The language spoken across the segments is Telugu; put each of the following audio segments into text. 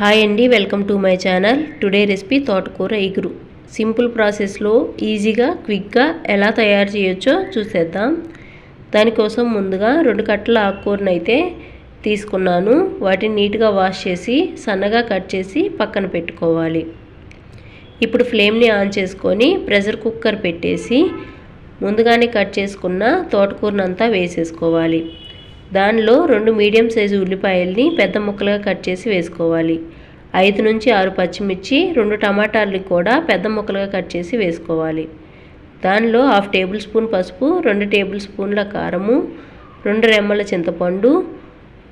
హాయ్ అండి welcome to my channel today recipe తోటకూర ఇగురు సింపుల్ ప్రాసెస్లో ఈజీగా క్విక్గా ఎలా తయారు చేయొచ్చో చూసేద్దాం. దానికోసం ముందుగా రెండు కట్టల ఆకుకూరను అయితే తీసుకున్నాను. వాటిని నీట్గా వాష్ చేసి సన్నగా కట్ చేసి పక్కన పెట్టుకోవాలి. ఇప్పుడు ఫ్లేమ్ని ఆన్ చేసుకొని ప్రెషర్ కుక్కర్ పెట్టేసి ముందుగానే కట్ చేసుకున్న తోటకూరనంతా వేసేసుకోవాలి. దానిలో రెండు మీడియం సైజు ఉల్లిపాయల్ని పెద్ద ముక్కలుగా కట్ చేసి వేసుకోవాలి. ఐదు నుంచి ఆరు పచ్చిమిర్చి రెండు టమాటాలని కూడా పెద్ద ముక్కలుగా కట్ చేసి వేసుకోవాలి. దానిలో హాఫ్ టేబుల్ స్పూన్ పసుపు రెండు టేబుల్ స్పూన్ల కారము రెండు రెమ్మల చింతపండు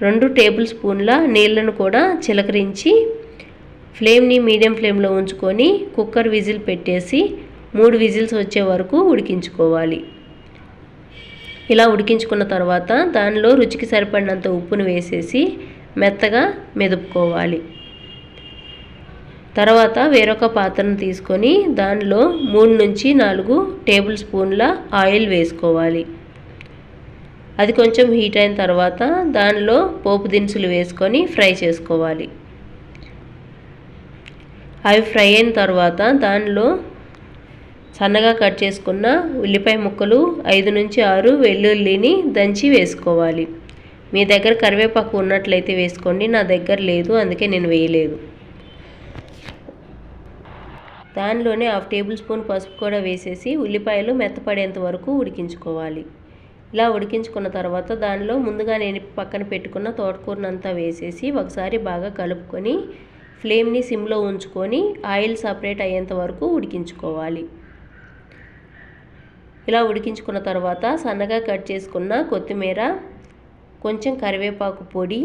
రెండు టేబుల్ స్పూన్ల నీళ్ళను కూడా చిలకరించి ఫ్లేమ్ని మీడియం ఫ్లేమ్లో ఉంచుకొని కుక్కర్ విజిల్ పెట్టేసి మూడు విజిల్స్ వచ్చే వరకు ఉడికించుకోవాలి. ఇలా ఉడికించుకున్న తర్వాత దానిలో రుచికి సరిపడినంత ఉప్పును వేసేసి మెత్తగా మెదుపుకోవాలి. తర్వాత వేరొక పాత్రను తీసుకొని దానిలో మూడు నుంచి నాలుగు టేబుల్ స్పూన్ల ఆయిల్ వేసుకోవాలి. అది కొంచెం హీట్ అయిన తర్వాత దానిలో పోపు దినుసులు వేసుకొని ఫ్రై చేసుకోవాలి. అవి ఫ్రై అయిన తర్వాత దానిలో సన్నగా కట్ చేసుకున్న ఉల్లిపాయ ముక్కలు ఐదు నుంచి ఆరు వెల్లుల్లిని దంచి వేసుకోవాలి. మీ దగ్గర కరివేపాకు ఉన్నట్లయితే వేసుకోండి నా దగ్గర లేదు అందుకే నేను వేయలేదు. దానిలోనే హాఫ్ టేబుల్ స్పూన్ పసుపు కూడా వేసేసి ఉల్లిపాయలు మెత్తపడేంత వరకు ఉడికించుకోవాలి. ఇలా ఉడికించుకున్న తర్వాత దానిలో ముందుగా నేను పక్కన పెట్టుకున్న తోటకూరనంతా వేసేసి ఒకసారి బాగా కలుపుకొని ఫ్లేమ్ని సిమ్లో ఉంచుకొని ఆయిల్ సపరేట్ అయ్యేంత వరకు ఉడికించుకోవాలి. ఇలా ఉడికించుకున్న తర్వాత సన్నగా కట్ చేసుకున్న కొత్తిమీర కొంచెం కరివేపాకు పొడి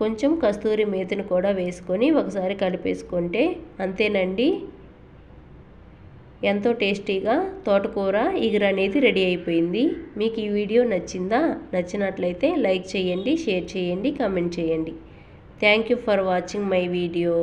కొంచెం కస్తూరి మేతిని కూడా వేసుకొని ఒకసారి కలిపేసుకుంటే అంతేనండి. ఎంతో టేస్టీగా తోటకూర ఇగురు అనేది రెడీ అయిపోయింది. మీకు ఈ వీడియో నచ్చిందా? నచ్చినట్లయితే లైక్ చేయండి షేర్ చేయండి కామెంట్ చేయండి. Thank you for watching my video.